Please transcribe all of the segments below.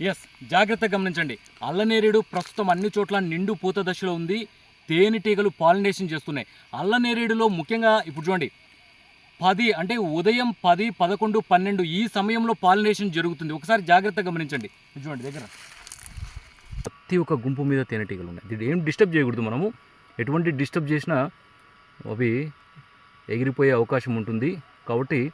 Yes జాగ్రత్తగా గమనించండి. అల్లనేరేడు ప్రస్తుతం అన్ని చోట్ల నిండు పూత దశలో ఉంది. తేనెటీగలు పాలినేషన్ చేస్తున్నాయి. అల్లనేరేడులో ముఖ్యంగా ఇప్పుడు చూడండి. పది అంటే ఉదయం పది పదకొండు పన్నెండు ఈ సమయంలో పాలినేషన్ జరుగుతుంది. ఒకసారి జాగ్రత్తగా గమనించండి. చూడండి దగ్గర. ప్రతి ఒక్క గుంపు మీద తేనెటీగలు ఉన్నాయి. దీన్ని ఏం డిస్టర్బ్ చేయకూడదు మనము. ఎటువంటి డిస్టర్బ్ చేసినా అవి ఎగిరిపోయే అవకాశం ఉంటుంది. కాబట్టి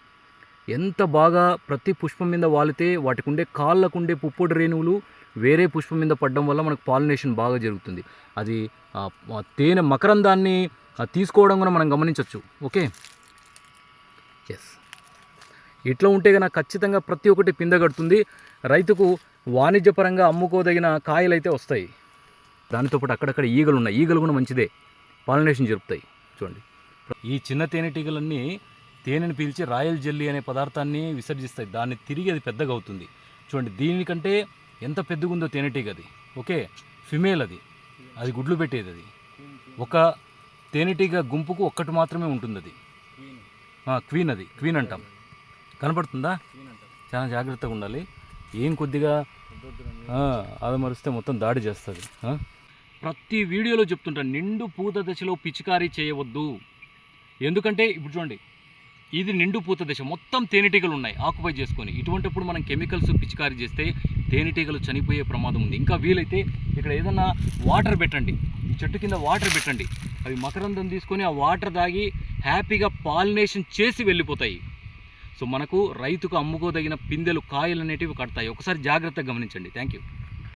ఎంత బాగా ప్రతి పుష్పం మీద వాలితే వాటికి ఉండే కాళ్ళకు ఉండే పుప్పొడి రేణువులు వేరే పుష్పం మీద పడడం వల్ల మనకు పాలినేషన్ బాగా జరుగుతుంది. అది తేనె మకరందాన్ని తీసుకోవడం కూడా మనం గమనించవచ్చు ఓకే? ఎస్ ఇట్లా ఉంటే కనుక ఖచ్చితంగా ప్రతి ఒక్కటి పిందగడుతుంది రైతుకు వాణిజ్యపరంగా అమ్ముకోదగిన కాయలు అయితే వస్తాయి. దానితో పాటు అక్కడక్కడ ఈగలు ఉన్నాయి ఈగలు కూడా మంచిదే. పాలినేషన్ జరుపుతాయి. చూడండి. ఈ చిన్న తేనెటీగలన్నీ తేనెను పీల్చి రాయల్ జెల్లీ అనే పదార్థాన్ని విసర్జిస్తాయి. దాన్ని తిరిగి అది పెద్దగా అవుతుంది చూడండి దీనికంటే ఎంత పెద్దగా ఉందో తేనెటీగ అది. ఓకే? ఫిమేల్ అది. అది గుడ్లు పెట్టేది అది. ఒక తేనెటీగ గుంపుకు ఒక్కటి మాత్రమే ఉంటుంది అది క్వీన్ అది. క్వీన్ అంటాం. కనపడుతుందా? చాలా జాగ్రత్తగా ఉండాలి. ఏం కొద్దిగా ఆ, అది మరిస్తే మొత్తం దాడి చేస్తుంది. ప్రతి వీడియోలో చెప్తుంటా నిండు పూత దశలో పిచికారీ చేయవద్దు. ఎందుకంటే ఇప్పుడు చూడండి ఇది నిండు పూత దశ. మొత్తం తేనెటీగలు ఉన్నాయి. ఆక్యుపై చేసుకొని. ఇటువంటిప్పుడు మనం కెమికల్స్ పిచికారీ చేస్తే తేనెటీగలు చనిపోయే ప్రమాదం ఉంది. ఇంకా వీలైతే ఇక్కడ ఏదన్నా వాటర్ పెట్టండి. ఈ చెట్టు కింద వాటర్ పెట్టండి. అవి మకరందం తీసుకొని ఆ వాటర్ తాగి హ్యాపీగా పాలినేషన్ చేసి వెళ్ళిపోతాయి. సో మనకు రైతుకు అమ్ముకోదగిన పిందెలు కాయలు అనేటివి కడతాయి. ఒకసారి జాగ్రత్తగా గమనించండి. Thank you